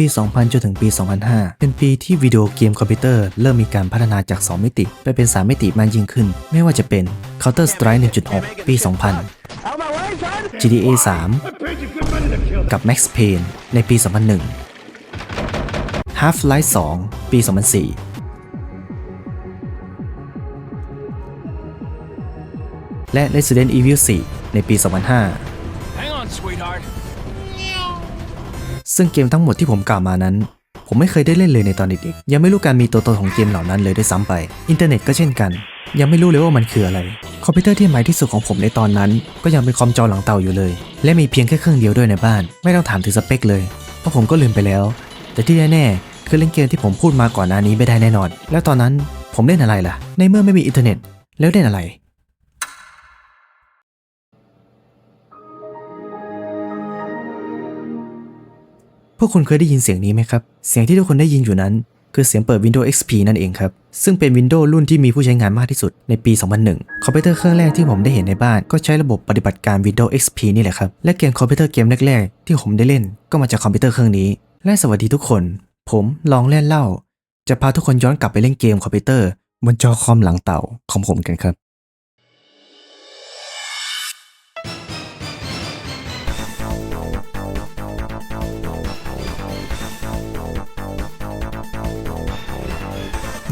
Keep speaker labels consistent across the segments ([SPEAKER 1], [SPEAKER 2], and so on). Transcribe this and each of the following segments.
[SPEAKER 1] ปี 2000 จนถึงปี 2005 เป็นปีที่วิดีโอเกมคอมพิวเตอร์เริ่มมีการพัฒนาจาก 2 มิติ ไปเป็น 3 มิติมากยิ่งขึ้น ไม่ว่าจะเป็น Counter Strike 1.6 ปี 2000 GTA 3 กับ Max Payne ในปี 2001 Half-Life 2 ปี 2004และ Resident Evil 4 ในปี 2005
[SPEAKER 2] Hang on, sweetheart.
[SPEAKER 1] ซึ่งเกมทั้งหมดที่ผมกล่าวมานั้น ผมไม่เคยได้เล่นเลยในตอนเด็กๆ ยังไม่รู้การมีตัวตนของเกมเหล่านั้นเลยด้วยซ้ำไป อินเทอร์เน็ตก็เช่นกัน ยังไม่รู้เลยว่ามันคืออะไร คอมพิวเตอร์ที่ใหม่ที่สุดของผมในตอนนั้น ก็ยังเป็นคอมจอหลังเตาอยู่เลย และมีเพียงแค่เครื่องเดียวด้วยในบ้าน ไม่ต้องถามถึงสเปคเลย เพราะผมก็ลืมไปแล้ว แต่ที่แน่ๆคือเล่นเกมที่ผมพูดมาก่อนหน้านี้ไม่ได้แน่นอน แล้วตอนนั้นผมเล่นอะไรล่ะ ในเมื่อไม่มีอินเทอร์เน็ต แล้วเล่นอะไร พวกคุณเคยได้ยินเสียงนี้ไหมครับ เสียงที่ทุกคนได้ยินอยู่นั้น คือเสียงเปิด Windows XP นั่นเองครับ ซึ่งเป็น Windows รุ่นที่มีผู้ใช้งานมากที่สุดในปี 2001 คอมพิวเตอร์เครื่องแรกที่ผมได้เห็นในบ้าน ก็ใช้ระบบปฏิบัติการ Windows XP นี่แหละครับ และเกมคอมพิวเตอร์เกมแรกๆ ที่ผมได้เล่น ก็มาจากคอมพิวเตอร์เครื่องนี้ และสวัสดีทุกคน ผมลองเล่นเล่า จะพาทุกคนย้อนกลับไปเล่นเกมคอมพิวเตอร์บนจอคอมหลังเต่าของผมกันครับ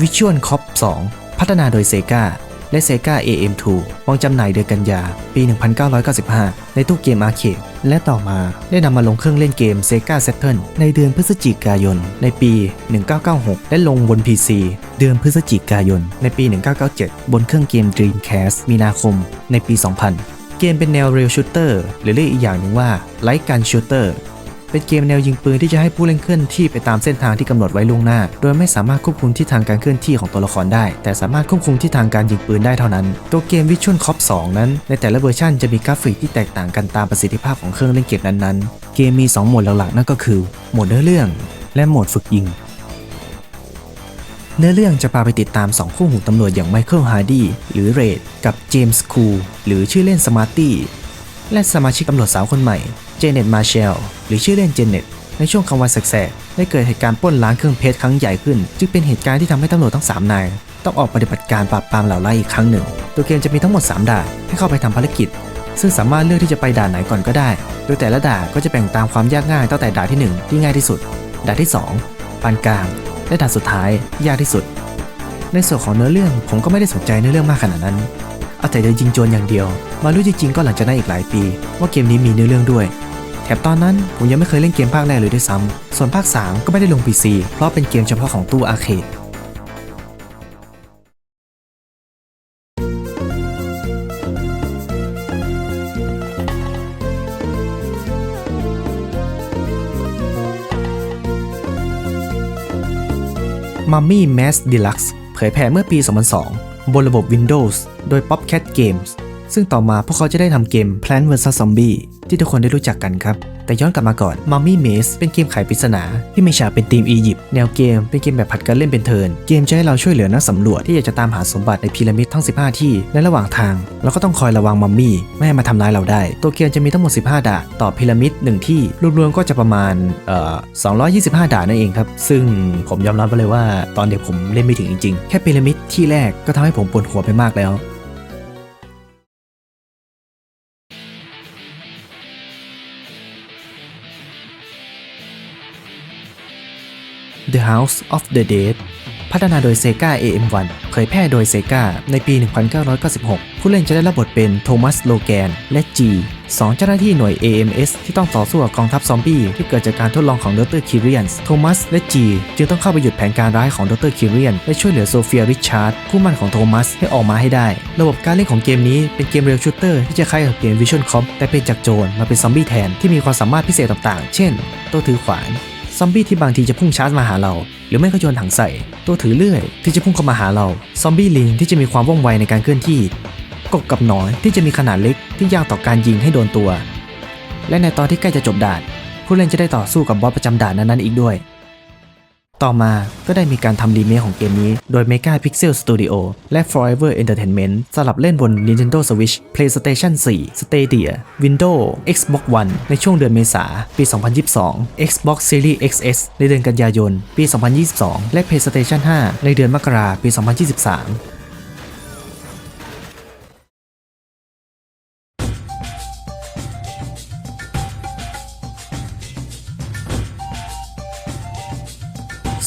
[SPEAKER 1] Visual Cop 2 พัฒนาโดย Sega และ Sega AM2 วางจำหน่ายเดือนกันยา ปี 1995 ในตู้เกมอาร์เคด และต่อมาได้นำมาลงเครื่องเล่นเกม Sega Saturn ในเดือนพฤศจิกายน ในปี 1996 และลงบน PC เดือนพฤศจิกายน ในปี 1997 บนเครื่องเกม Dreamcast มีนาคม ในปี 2000 เกมเป็นแนว Rail Shooter หรือเรียกอีกอย่างหนึ่งว่า Light Gun Shooter เเป็นเกมแนวยิงปืนที่จะให้ผู้เล่นเคลื่อนที่ไปตามเส้นทางที่กำหนดไว้ล่วงหน้า โดยไม่สามารถควบคุมทิศทางการเคลื่อนที่ของตัวละครได้ แต่สามารถควบคุมทิศทางการยิงปืนได้เท่านั้น ตัวเกม Visual Cop 2นั้น ในแต่ละเวอร์ชันจะมีกราฟิกที่แตกต่างกันตามประสิทธิภาพของเครื่องเล่นเกมนั้นๆ เกมมี 2 โหมดหลักๆ นั่นก็คือโหมดเนื้อเรื่อง และโหมดฝึกยิงเนื้อเรื่องจะพาไปติดตาม 2 คู่หูตำรวจอย่างไมเคิลฮาร์ดีหรือเรดกับเจมส์คูหรือชื่อเล่นสมาร์ตี้และสมาชิกตำรวจสาวคนใหม่ เจเน็ตมาเชลหรือชื่อเล่นเจเน็ตในช่วงกลางวันแสกๆได้เกิดเหตุการณ์ปล้นร้านเครื่องเพชรครั้งใหญ่ขึ้น จึงเป็นเหตุการณ์ที่ทำให้ตำรวจทั้ง 3 นาย ต้องออกปฏิบัติการปราบปรามเหล่าไล่อีกครั้งหนึ่ง ตัวเกมจะมีทั้งหมด 3 ด่านให้เข้าไปทำภารกิจ ซึ่งสามารถเลือกที่จะไปด่านไหนก่อนก็ได้ โดยแต่ละด่านก็จะแบ่งตามความยากง่ายตั้งแต่ด่านที่ 1 ที่ง่ายที่สุด ด่านที่ 2 ปานกลาง และด่านสุดท้าย ยากที่สุด ในส่วนของเนื้อเรื่องผมก็ไม่ได้สนใจเนื้อเรื่องมากขนาดนั้นเอาแต่เดินยิงโจรอย่างเดียว มารู้จริงๆก็หลังจากนั้นอีกหลายปี ว่าเกมนี้มีเนื้อเรื่องด้วย ถบตอนนั้นผมยังไม่เคยเล่นเกมภาคแรกเลยด้วยซ้ำ ส่วนภาค 3 ก็ไม่ได้ลง PC เพราะเป็นเกมเฉพาะของตู้อาร์เคด Mummy Mass Deluxe เผยแผ่เมื่อปี 2002 บนระบบ Windows โดย Popcat Games ซึ่งต่อมาพวกเขาจะได้ทำเกม Plant vs Zombie ที่ทุกคนได้รู้จักกันครับ แต่ย้อนกลับมาก่อน Mummy Maze เป็นเกมไขปริศนาที่มีฉากเป็นทีมอียิปต์แนวเกมเป็นเกมแบบผัดกันเล่นเป็นเทิร์นเกมจะให้เราช่วยเหลือนักสำรวจที่อยากจะตามหาสมบัติในพีระมิดทั้ง 15 ที่ และระหว่างทาง เราก็ต้องคอยระวังมัมมี่ไม่ให้มาทำร้ายเราได้ ตัวเกมจะมีทั้งหมด 15 ด่านต่อพีระมิด1ที่รวมๆก็จะประมาณเอ่อ225 ด่านนั่นเองครับซึ่งผมยอมรับไปเลยว่าตอนเด็กผมเล่นไม่ถึงจริงๆแค่พีระมิดที่แรกก็ทำให้ผมปวดหัวไปมากแล้ว The House of the Dead พัฒนาโดย Sega AM1 เผยแพร่โดย Sega ในปี 1996 ผู้เล่นจะได้รับบทเป็นโทมัสโลแกน และ G สองเจ้าหน้าที่หน่วย AMS ที่ต้องต่อสู้กับกองทัพซอมบี้ที่เกิดจากการทดลองของดรคิเรียนโทมัสและ G จึงต้องเข้าไปหยุดแผนการร้ายของดรคิเรียนและช่วยเหลือโซเฟียริชาร์ดคู่มั่นของโทมัสให้ออกมาให้ได้ ระบบการเล่นของเกมนี้เป็นเกมเรียลชูเตอร์ที่จะคล้ายกับเกมวิชวลคอมแต่เป็นจากโจรมาเป็นซอมบี้แทนที่มีความสามารถพิเศษต่างๆ เช่น ตัวถือขวาน ซอมบี้ที่บางทีจะพุ่งชาร์จมาหาเรา หรือไม่ก็โยนถังใส่ ตัวถือเลื่อยที่จะพุ่งเข้ามาหาเรา ซอมบี้ลิงที่จะมีความว่องไวในการเคลื่อนที่ กบกับหนอนที่จะมีขนาดเล็กที่ยากต่อการยิงให้โดนตัว และในตอนที่ใกล้จะจบด่านผู้เล่นจะได้ต่อสู้กับบอสประจำด่านนั้นๆอีกด้วย ต่อมาก็ได้มีการทำรีเมคของเกมนี้โดย Mega Pixel Studio และ Forever Entertainment สลับเล่นบน Nintendo Switch PlayStation 4 Stadia Windows Xbox One ในช่วงเดือนเมษาปี 2022 Xbox Series XS ในเดือนกันยายน ปี 2022 และ PlayStation 5 ในเดือนมกราปี 2023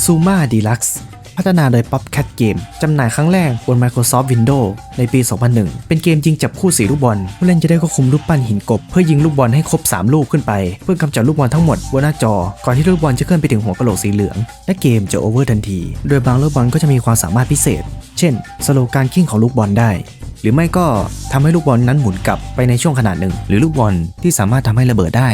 [SPEAKER 1] ซูมาดีลักซ์พัฒนาโดย PopCat Game จำหน่ายครั้งแรกบน Microsoft Windows ในปี 2001 เป็นเกมยิงจับคู่สีลูกบอล ผู้เล่นจะได้ควบคุมลูกปั้นหินกบ เพื่อยิงลูกบอลให้ครบ 3 ลูกขึ้นไป เพื่อกำจัดลูกบอลทั้งหมดบนหน้าจอ ก่อนที่ลูกบอลจะเคลื่อนไปถึงหัวกะโหลกสีเหลือง และเกมจะโอเวอร์ทันที โดยบางลูกบอลก็จะมีความสามารถพิเศษ เช่น สโลการกิ้งของลูกบอลได้ หรือไม่ก็ทำให้ลูกบอลนั้นหมุนกลับไปในช่วงขนาดหนึ่ง หรือลูกบอลที่สามารถทำให้ระเบิดได้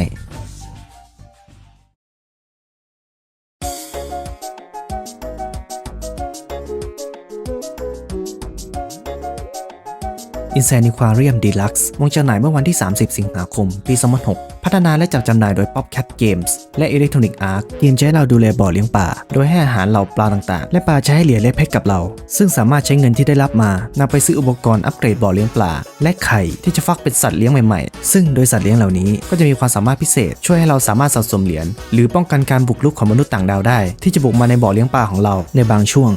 [SPEAKER 1] i n s a n i q u a r i u m Deluxe วางจำหน่ายเมื่อวันที่ 30 สิงหาคม ปี 2006 พัฒนาและจัดจำหน่ายโดย PopCat Games และ Electronic Arts เกมให้เราดูแลบ่อเลี้ยงปลา โดยให้อาหารเหล่าปลาต่างๆ และปลาจะให้เหรียญและเพชรกับเรา ซึ่งสามารถใช้เงินที่ได้รับมานำไปซื้ออุปกรณ์อัปเกรดบ่อเลี้ยงปลา และไข่ที่จะฟักเป็นสัตว์เลี้ยงใหม่ๆ ซึ่งโดยสัตว์เลี้ยงเหล่านี้ก็จะมีความสามารถพิเศษ ช่วยให้เราสามารถสะสมเหรียญหรือป้องกันการบุกรุกของมนุษย์ต่างดาวได้ ที่จะบุกมาในบ่อเลี้ยงปลาของเราในบางช่วง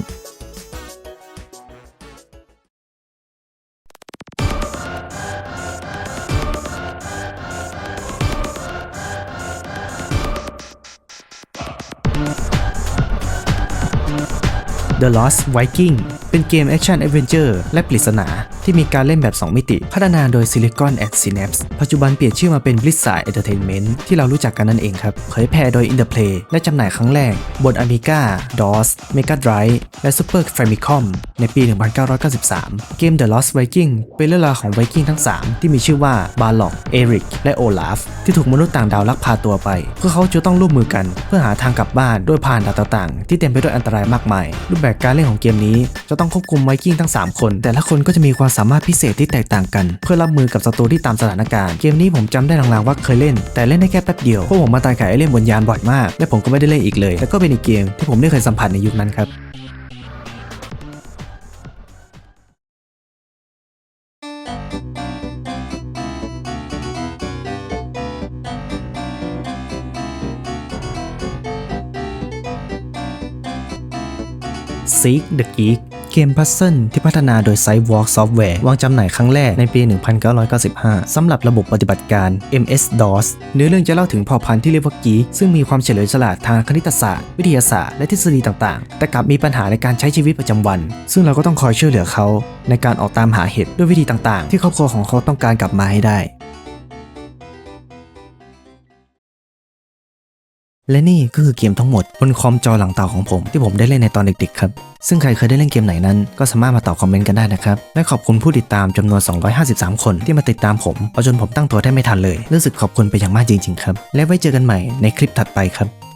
[SPEAKER 1] The Lost Viking เป็นเกมแอคชั่นแอดเวนเจอร์และปริศนา ที่มีการเล่นแบบ 2 มิติ พัฒนาโดย Silicon and Synapse ปัจจุบันเปลี่ยนชื่อมาเป็น Blizzard Entertainment ที่เรารู้จักกันนั่นเองครับ เผยแพร่โดย Interplay และจำหน่ายครั้งแรก บน Amiga DOS Mega Drive และ Super Famicom ในปี 1993 เกม The Lost Viking เป็นเรื่องราวของไวกิ้งทั้ง 3 ที่มีชื่อว่าบาล็อกเอริกและโอลาฟที่ถูกมนุษย์ต่างดาวลักพาตัวไปเพื่อเขาจะต้องร่วมมือกัน เพื่อหาทางกลับบ้านโดยผ่านด่านต่างๆ ที่เต็มไปด้วยอันตรายมากมาย รูปแบบการเล่นของเกมนี้จะต้องควบคุมไวกิ้งทั้ง 3 คน แต่ละคนก็จะมีความสามารถพิเศษที่แตกต่างกัน เพื่อรับมือกับศัตรูที่ตามสถานการณ์ เกมนี้ผมจำได้ลางๆว่าเคยเล่น แต่เล่นได้แค่แป๊บเดียวเพราะผมมาตายไก่เล่นบนยานบ่อยมาก และผมก็ไม่ได้เล่นอีกเลยแต่ก็เป็นอีกเกมที่ผมไม่เคยสัมผัสในยุคนั้นครับ Seek the Geek เกมพัซเซิลที่พัฒนาโดย Sidewalk Software วางจำหน่ายครั้งแรกในปี 1995 สำหรับระบบปฏิบัติการ MS-DOS เนื้อเรื่องจะเล่าถึงเผ่าพันธุ์ที่เรียกว่ากีซึ่งมีความเฉลียวฉลาดทางคณิตศาสตร์ วิทยาศาสตร์และทฤษฎีต่างๆ แต่กลับมีปัญหาในการใช้ชีวิตประจำวัน ซึ่งเราก็ต้องคอยช่วยเหลือเขา ในการออกตามหาเห็ดด้วยวิธีต่างๆ ที่ครอบครัวของเขาต้องการกลับมาให้ได้ และนี่ก็คือเกมทั้งหมดบนคอมจอหลังเต่าของผม ที่ผมได้เล่นในตอนเด็กๆครับซึ่งใครเคยได้เล่นเกมไหนนั้นก็สามารถมาตอบคอมเมนต์กันได้นะครับ และขอบคุณผู้ติดตามจำนวน 253 คนที่มาติดตามผมเอาจนผมตั้งตัวได้ไม่ทันเลย รู้สึกขอบคุณไปอย่างมากจริงๆครับ และไว้เจอกันใหม่ในคลิปถัดไปครับ